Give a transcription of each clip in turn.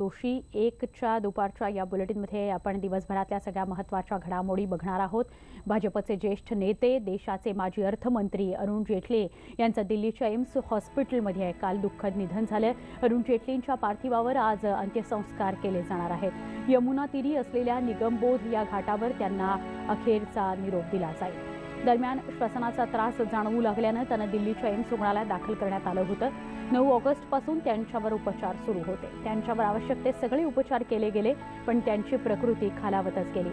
जोशी एकच्या दुपारच्या या बुलेटिनमध्ये आपण दिवसभरातल्या सगळ्या महत्त्वाच्या घडामोडी बघणार आहोत. भाजपचे ज्येष्ठ नेते देशाचे माजी अर्थमंत्री अरुण जेटली यांचं दिल्लीच्या एम्स हॉस्पिटलमध्ये काल दुःखद निधन झालं. अरुण जेटलींच्या पार्थिवावर आज अंत्यसंस्कार केले जाणार आहेत. यमुना तीरी असलेल्या निगमबोध या घाटावर त्यांना अखेरचा निरोप दिला जाईल. दरम्यान श्वसनाचा त्रास जाणवू लागल्यानं त्यांना दिल्लीच्या एम्स रुग्णालयात दाखल करण्यात आलं होतं. नऊ ऑगस्टपासून त्यांच्यावर उपचार सुरू होते. त्यांच्यावर आवश्यक ते सगळे उपचार केले गेले पण त्यांची प्रकृती खालावतच गेली.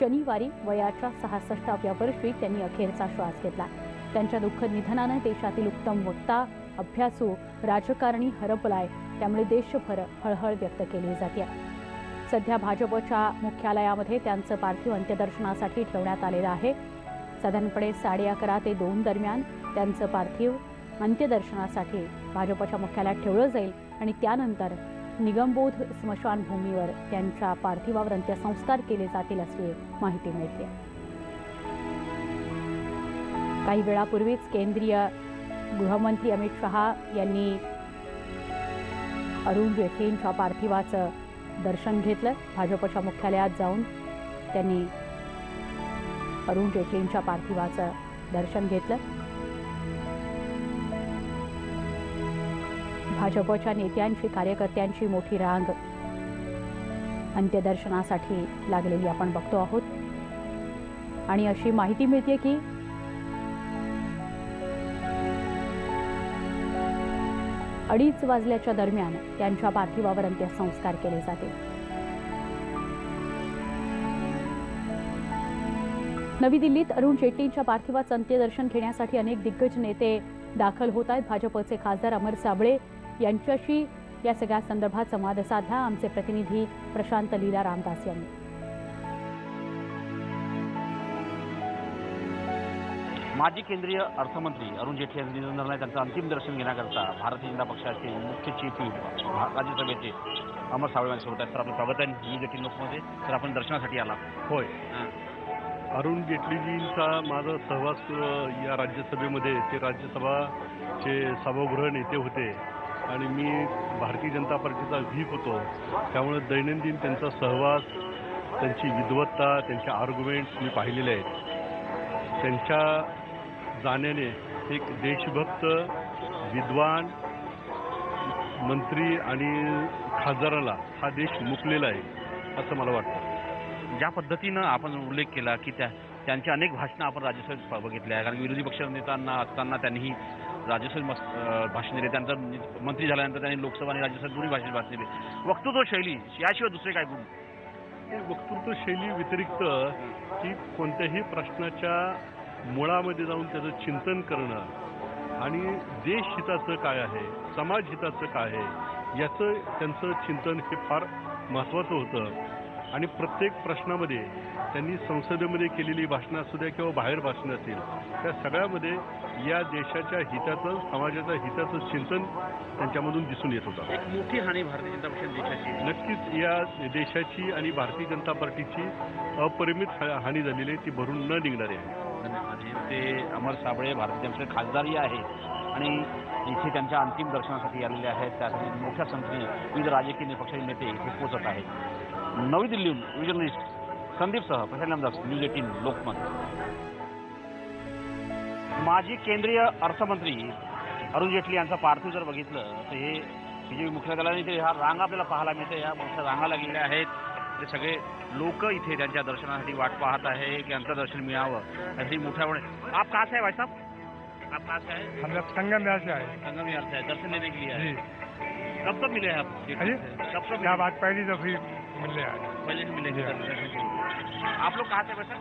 शनिवारी वयाच्या सहासष्टाव्या वर्षी त्यांनी अखेरचा श्वास घेतला. त्यांच्या दुःखद निधनानं देशातील उत्तम वक्ता अभ्यासू राजकारणी हरपलाय त्यामुळे देशभर हळहळ व्यक्त केली जाते. सध्या भाजपच्या मुख्यालयामध्ये त्यांचं पार्थिव अंत्यदर्शनासाठी ठेवण्यात आलेलं आहे. साधारणपणे साडे अकरा ते दोन दरम्यान त्यांचं पार्थिव अंत्यदर्शनासाठी भाजपच्या मुख्यालयात ठेवलं जाईल आणि त्यानंतर निगमबोध स्मशानभूमीवर त्यांच्या पार्थिवावर अंत्यसंस्कार केले जातील अशी माहिती मिळते. काही वेळापूर्वीच केंद्रीय गृहमंत्री अमित शहा यांनी अरुण जेटलींच्या पार्थिवाचं दर्शन घेतलं. भाजपच्या मुख्यालयात जाऊन त्यांनी अरुण जेटलींच्या पार्थिवाचं दर्शन घेतलं. भाजपच्या नेत्यांची कार्यकर्त्यांची मोठी रांग. अंत्यदर्शनासाठी लागलेली आपण बघतो आहोत. आणि अशी माहिती मिळते की अडीच वाजल्याच्या दरम्यान त्यांच्या पार्थिवावर अंत्यसंस्कार केले जातील नवी दिल्लीत अरुण जेटलींच्या पार्थिवाचं अंत्यदर्शन घेण्यासाठी अनेक दिग्गज नेते दाखल होत आहेत. भाजपचे खासदार अमर साबळे यांच्याशी या सगळ्या संदर्भात संवाद साधला. आमचे प्रतिनिधी प्रशांत लीला रामदास यांनी. माजी केंद्रीय अर्थमंत्री अरुण जेटली यांचं निधन झालं आहे त्यांचं अंतिम दर्शन घेण्याकरता भारतीय जनता पक्षाचे मुख्य चीफ राज्यसभेचे अमर सावळे यांच्यासोबत आहेत. तर आपलं स्वागत आहे. मी जेटली लोकमध्ये तर आपण दर्शनासाठी आला. होय. अरुण जेटलीजींचा माझा सहवास या राज्यसभेमध्ये ते राज्यसभाचे सभागृह नेते होते आणि मी भारतीय जनता पार्टीचा व्हीप होतो. त्यामुळे दैनंदिन त्यांचा सहवास त्यांची विद्वत्ता त्यांचे आर्ग्युमेंट्स मी पाहिलेले आहेत. त्यांच्या जाण्याने एक देशभक्त विद्वान मंत्री आणि खासदाराला हा देश मुकलेला आहे असं मला वाटतं. ज्या पद्धतीनं आपण उल्लेख केला की त्या त्यांची अनेक भाषणं आपण राज्यसभेत बघितल्या. बघितली आहे कारण विरोधी पक्ष नेत्यांना असताना त्यांनीही राज्यसभेत भाषण दिले. त्यानंतर म्हणजे मंत्री झाल्यानंतर त्यांनी लोकसभा आणि राज्यसभेत दोन्ही भाषेत भाषण दिले. वक्तृत्व शैली याशिवाय दुसरे काय गुण वक्तृत्व शैली व्यतिरिक्त की कोणत्याही प्रश्नाच्या मुळामध्ये जाऊन त्याचं चिंतन करणं आणि देश हिताचं काय आहे समाज हिताचं काय आहे याचं त्यांचं चिंतन हे फार महत्त्वाचं होतं. आणि प्रत्येक प्रश्नामध्ये त्यांनी संसदेमध्ये केलेली भाषणं असू द्या किंवा बाहेर भाषणं असतील त्या सगळ्यामध्ये या देशाच्या हिताचं समाजाच्या हिताचं चिंतन त्यांच्यामधून दिसून येत होतं. एक मोठी हानी भारतीय जनता पक्षाने देशाची. नक्कीच या देशाची आणि भारतीय जनता पार्टीची अपरिमित हा- हानी झालेली आहे ती भरून न निघणारी आहे. आणि ते अमर साबळे भारतीय जनता खासदारही आहे आणि इथे त्यांच्या अंतिम दर्शनासाठी आलेले आहेत. त्यासाठी मोठ्या संख्येने विविध राजकीय पक्षाचे नेते इथे पोहोचत आहेत. नवी दिल्लीहून जर्नलिस्ट संदीपसह प्रशांत नामदास न्यूज एटीन लोकमत. माजी केंद्रीय अर्थमंत्री अरुण जेटली यांचं पार्थिव जर बघितलं तर हे बीजेपी मुख्यालयाने ते ह्या रांग आपल्याला पाहायला मिळते या मोठ्या रांगा लागलेल्या आहेत. ते सगळे लोक इथे त्यांच्या दर्शनासाठी वाट पाहत आहे. की यांचं दर्शन मिळावं यासाठी मोठ्या प्रमाणे आप कहाँ से है भाई साहब? आप कहाँ से है? हम लोग संगम से आए। संगम से है दर्शन लेने के लिए आए। कब कब मिले आप? कब कब क्या? बात पहली दफी से मिलेंगे। आप लोग कहाँ से वैसे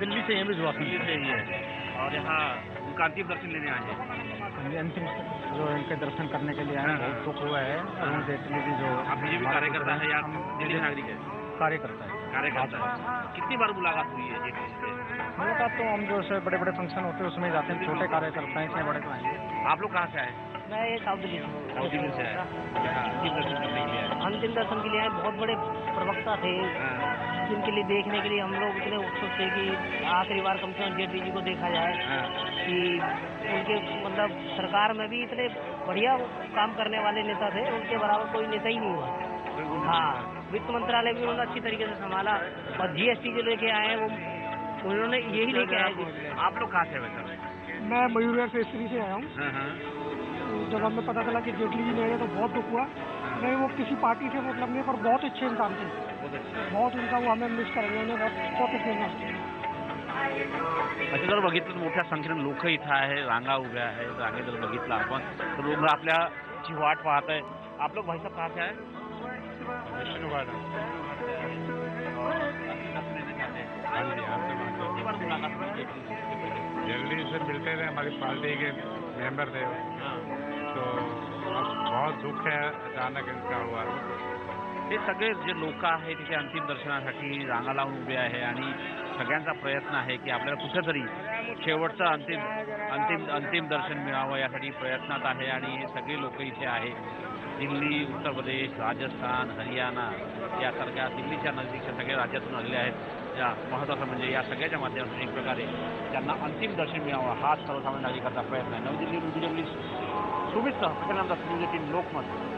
दिल्ली से एम दिल्ली से ही है। और यहाँ उनका अंतिम दर्शन लेने आए हैं। अंतिम जो इनके दर्शन करने के लिए आए हाँ, हैं, बहुत दुख हुआ है। अरुण जेटली जी जो आप बीजेपी कार्यकर्ता है या दिल्ली नागरिक है? कार्यकर्ता है। कार्यकर्ता है। कितनी बार मुलाकात हुई है जेटली से मुलाकात तो हम जो बड़े बड़े फ़ंक्शन होते हैं उसमें जाते हैं छोटे कार्यकर्ता हैं इतने बड़े तो आप लोग कहाँ से आए? मैं ये साउथ दिल्ली से साउथ दिल्ली से अंतिम दर्शन के लिए आए? अंतिम दर्शन के लिए आए? बहुत बड़े प्रवक्ता थे। हाँ, जिनके लिए देखने के लिए हम लोग इतने उत्सुक थे कि आखिरी बार कम से कम जेटली जी को देखा जाए। हाँ। कि उनके मतलब सरकार में भी इतने बढ़िया काम करने वाले नेता थे उनके बराबर कोई नेता ही नहीं हुआ। हाँ वित्त मंत्रालय भी उन्होंने अच्छी तरीके से संभाला और जीएसटी जो लेके आए हैं वो उन्होंने यही लेके आए। आप लोग कहाँ से मैं मयूर फेस्ट्री से आया हूँ। हाँ हाँ। जब हमें पता चला कि जेटली जी नहीं है तो बहुत दुख हुआ। नहीं वो किसी पार्टी से मतलब नहीं पर बहुत अच्छे इंसान थे। बहुत उनका वो हमें मिस करेंगे उन्हें बहुत बहुत अच्छे इंसान थे। अच्छा जर बघितलं तर मोठ्या संख्येने लोक इथं आहे रांगा उभ्या आहेत रांगे जर बघितलं आपण तर लोक आपल्याची वाट पाहत आहे आप लोग भाई साहब कहाँ से आए हाँ जी से? जल्दी से मिलते थे हमारी पार्टी के मेंबर थे तो बहुत दुख है अचानक इनका हुआ। हे सगळे जे लोक आहेत तिथे अंतिम दर्शनासाठी रांगा लावून उभे आहे आणि सगळ्यांचा प्रयत्न आहे की आपल्याला कुठेतरी शेवटचं अंतिम अंतिम अंतिम दर्शन मिळावं यासाठी प्रयत्नात आहे आणि हे सगळे लोक इथे आहे. दिल्ली उत्तर प्रदेश राजस्थान हरियाणा यासारख्या दिल्लीच्या नजदीकच्या सगळ्या राज्यातून आलेले आहेत. या महत्त्वाचं म्हणजे या सगळ्याच्या माध्यमातून एक प्रकारे त्यांना अंतिम दर्शन मिळावं हाच सर्वसामान्य नागरिकाचा प्रयत्न आहे. नवी दिल्ली न्यूज सुमित सह प्रकरणांचा न्यूज लोकमत.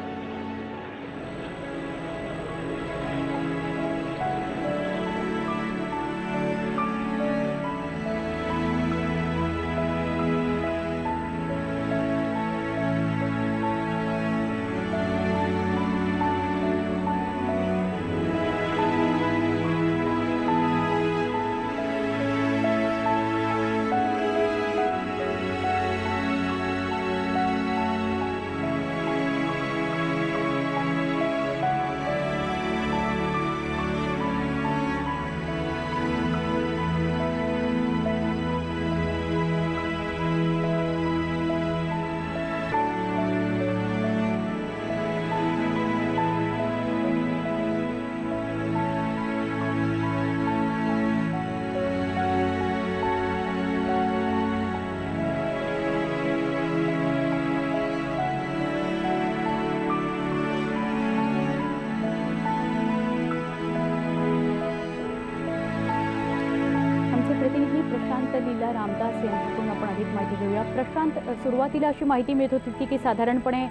घेऊया सुरुवातीला अशी माहिती मिळत होती की साधारणपणे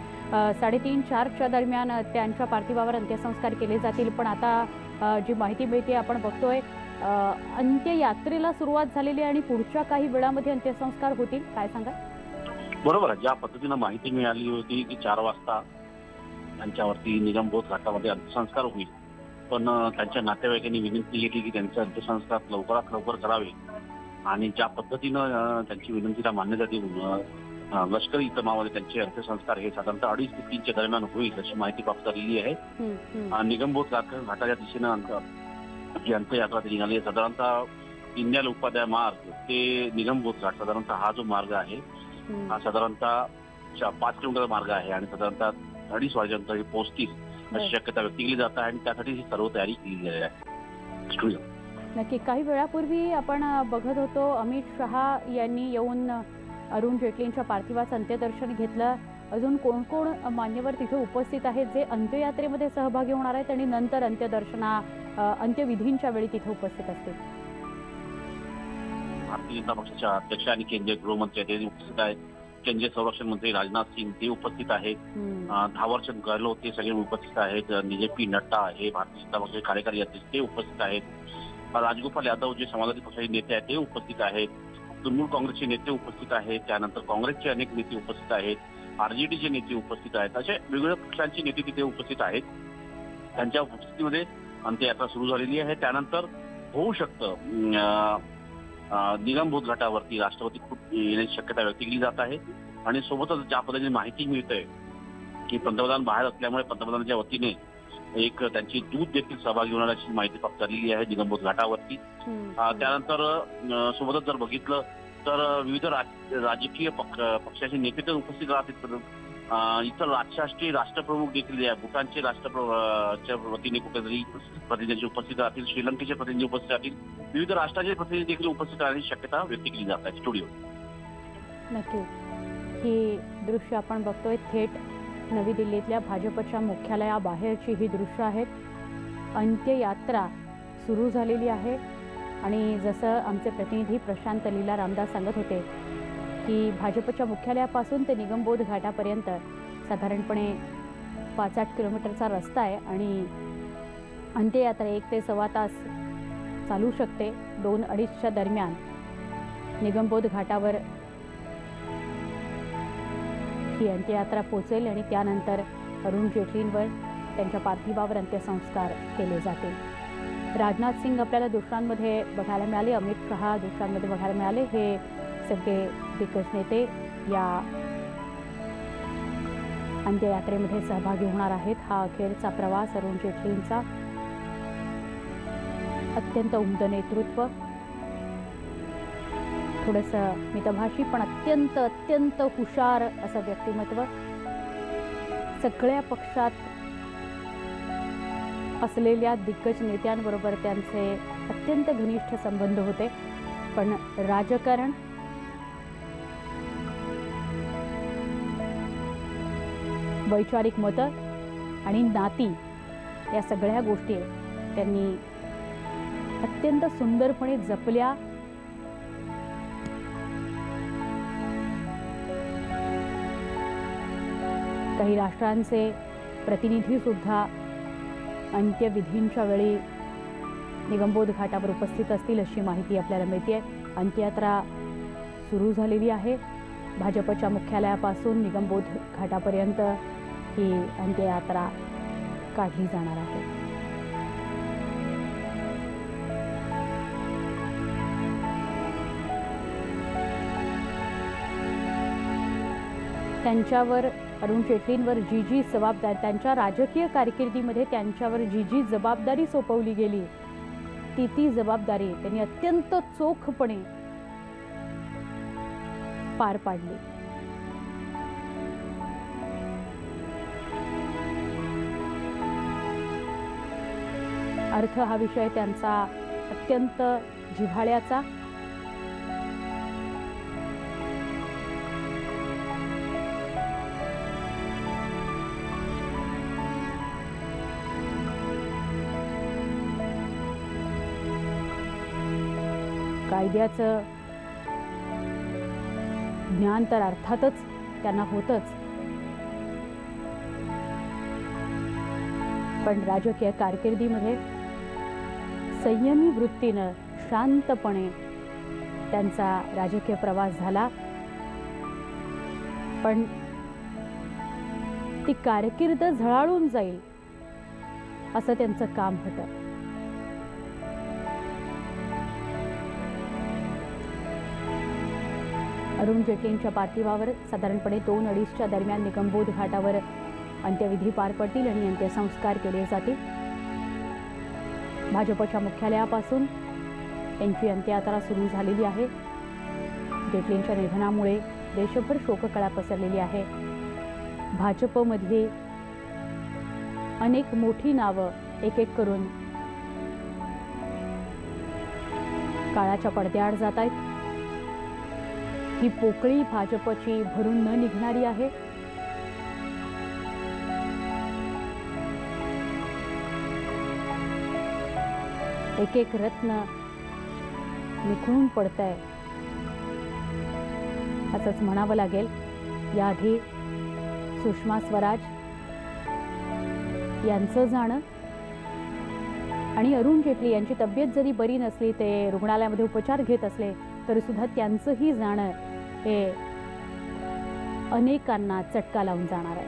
साडेतीन चारच्या दरम्यान त्यांच्या पार्थिवावर अंत्यसंस्कार केले जातील. पण आता जी माहिती मिळते आपण बघतोय अंत्ययात्रेला सुरुवात झालेली आणि पुढच्या काही वेळामध्ये अंत्यसंस्कार होतील. काय सांगा बरोबर ज्या पद्धतीनं माहिती मिळाली होती की चार वाजता त्यांच्यावरती निगमबोध घाटामध्ये अंत्यसंस्कार होईल. पण त्यांच्या नातेवाईकांनी विनंती केली की त्यांचे अंत्यसंस्कार लवकरात लवकर करावे. आणि ज्या पद्धतीनं त्यांची विनंतीला मान्यता देऊन लष्करी इतमामध्ये त्यांचे अंत्यसंस्कार हे साधारणतः अडीच ते तीनच्या दरम्यान होईल अशी माहिती प्राप्त झालेली आहे निगमबोध घाट घाटाच्या दिशेनं जी अंत्ययात्रा ती निघाली साधारणतः दीनदयाल उपाध्याय मार्ग ते निगमबोध घाट साधारणतः हा जो मार्ग आहे हं. साधारणतः पाच किलोमीटर मार्ग आहे आणि साधारणतः अडीच वाजेपर्यंत पोहोचतील. अशी शक्यता व्यक्त केली जात आहे आणि त्यासाठी ही सर्व तयारी केली आहे स्टुडिओ नक्की काही वेळापूर्वी आपण बघत होतो अमित शहा यांनी येऊन अरुण जेटलींच्या पार्थिवाचं अंत्यदर्शन घेतलं. अजून कोण कोण मान्यवर तिथे उपस्थित आहेत जे अंत्ययात्रेमध्ये सहभागी होणार आहेत आणि नंतर अंत्यदर्शना अंत्यविधींच्या वेळी तिथे उपस्थित असतील? भारतीय जनता पक्षाच्या अध्यक्ष आणि केंद्रीय गृहमंत्री ते उपस्थित आहेत. केंद्रीय संरक्षण मंत्री राजनाथ सिंग ते उपस्थित आहेत. धावरचंद गहलोत ते सगळे उपस्थित आहेत. जे पी नड्डा हे भारतीय जनता पक्षाचे कार्यकारी अध्यक्ष ते उपस्थित आहेत. राजगोपाल यादव जे समाजवादी पक्षाचे नेते आहेत ते उपस्थित आहेत. तृणमूल काँग्रेसचे नेते उपस्थित आहेत. त्यानंतर काँग्रेसचे अनेक नेते उपस्थित आहेत. आरजेडीचे नेते उपस्थित आहेत. असे वेगवेगळ्या पक्षांचे नेते तिथे उपस्थित आहेत. त्यांच्या उपस्थितीमध्ये अंत्ययात्रा सुरू झालेली आहे. त्यानंतर होऊ शकतं अं, निगमबोध घाटावरती राष्ट्रपती खूप येण्याची शक्यता व्यक्त केली जात आहे. आणि सोबतच ज्या पद्धतीने माहिती मिळते की पंतप्रधान बाहेर असल्यामुळे पंतप्रधानांच्या वतीने एक त्यांची दूध देखील सहभागी होणार अशी माहिती प्राप्त झालेली आहे निगमबोध घाटावरती. त्यानंतर सोबतच जर बघितलं तर विविध राज- राजकीय पक्ष पक्षाचे नेते तर उपस्थित राहतील. इतर राष्ट्राष्ट्रीय राष्ट्रप्रमुख देखील भूटानचे राष्ट्रच्या वतीने कुठेतरी प्रतिनिधी उपस्थित राहतील श्रीलंकेचे प्रतिनिधी उपस्थित राहतील. विविध राष्ट्राचे प्रतिनिधी देखील उपस्थित राहण्याची शक्यता व्यक्त केली जात आहे स्टुडिओ. नक्की ही दृश्य आपण बघतोय थेट नवी दिल्लीतल्या भाजपच्या मुख्यालयाबाहेरची ही दृश्य आहेत अंत्ययात्रा सुरू झालेली आहे. आणि जसं आमचे प्रतिनिधी प्रशांत लीला रामदास सांगत होते की भाजपच्या मुख्यालयापासून ते निगमबोध घाटापर्यंत साधारणपणे पाच आठ किलोमीटरचा रस्ता आहे आणि अंत्ययात्रा एक ते सव्वा तास चालू शकते. दोन अडीचच्या दरम्यान निगमबोध घाटावर ही अंत्ययात्रा पोचेल आणि त्यानंतर अरुण जेटलींवर त्यांच्या पार्थिवावर अंत्यसंस्कार केले जातील. राजनाथ सिंग आपल्याला दुसऱ्यांमध्ये बघायला मिळाले अमित शहा दुसऱ्यांमध्ये बघायला मिळाले. हे सगळे दिग्गज नेते या अंत्ययात्रेमध्ये सहभागी होणार आहेत. हा अखेरचा प्रवास अरुण जेटलींचा अत्यंत उमद नेतृत्व थोडंसं मितभाषी पण अत्यंत अत्यंत हुशार असं व्यक्तिमत्व सगळ्या पक्षात असलेल्या दिग्गज नेत्यांबरोबर त्यांचे अत्यंत घनिष्ठ संबंध होते. पण राजकारण वैचारिक मतं आणि नाती या सगळ्या गोष्टी त्यांनी अत्यंत सुंदरपणे जपल्या. काही राष्ट्रांचे प्रतिनिधीसुद्धा अंत्यविधींच्या वेळी निगमबोध घाटावर उपस्थित असतील अशी माहिती आपल्याला मिळते अंत्ययात्रा सुरू झालेली आहे. भाजपच्या मुख्यालयापासून निगमबोध घाटापर्यंत ही अंत्ययात्रा काढली जाणार आहे. त्यांच्यावर अरुण जेटलींवर जी जी जबाबदारी त्यांच्या राजकीय कारकिर्दीमध्ये त्यांच्यावर जी जी जबाबदारी सोपवली गेली. ती ती जबाबदारी त्यांनी अत्यंत चोखपणे पार पाडली. अर्थ हा विषय त्यांचा अत्यंत जिव्हाळ्याचा. कायद्याचं ज्ञान तर अर्थातच त्यांना होतच. पण राजकीय कारकिर्दीमध्ये संयमी वृत्तीनं शांतपणे त्यांचा राजकीय प्रवास झाला. पण ती कारकीर्द झळाळून जाईल असं त्यांचं काम होतं. अरुण जेटलींच्या पार्थिवावर साधारणपणे दोन अडीचच्या दरम्यान निगमबोध घाटावर अंत्यविधी पार पडतील आणि अंत्यसंस्कार केले जातील. भाजपच्या मुख्यालयापासून त्यांची अंत्ययात्रा सुरू झालेली आहे. जेटलींच्या निधनामुळे देशभर शोककळा पसरलेली आहे. भाजपमधली अनेक मोठी नावं एक एक करून काळाच्या पडद्याआड जात आहेत. ही पोकळी भाजपची भरून न निघणारी आहे. एक एक रत्न निखळून पडत आहे असंच म्हणावं लागेल. याआधी सुषमा स्वराज यांचं जाणं आणि अरुण जेटली यांची तब्येत जरी बरी नसली ते रुग्णालयामध्ये उपचार घेत असले तरीसुद्धा त्यांचंही जाणं हे अनेकांना चटका लावून जाणार आहे.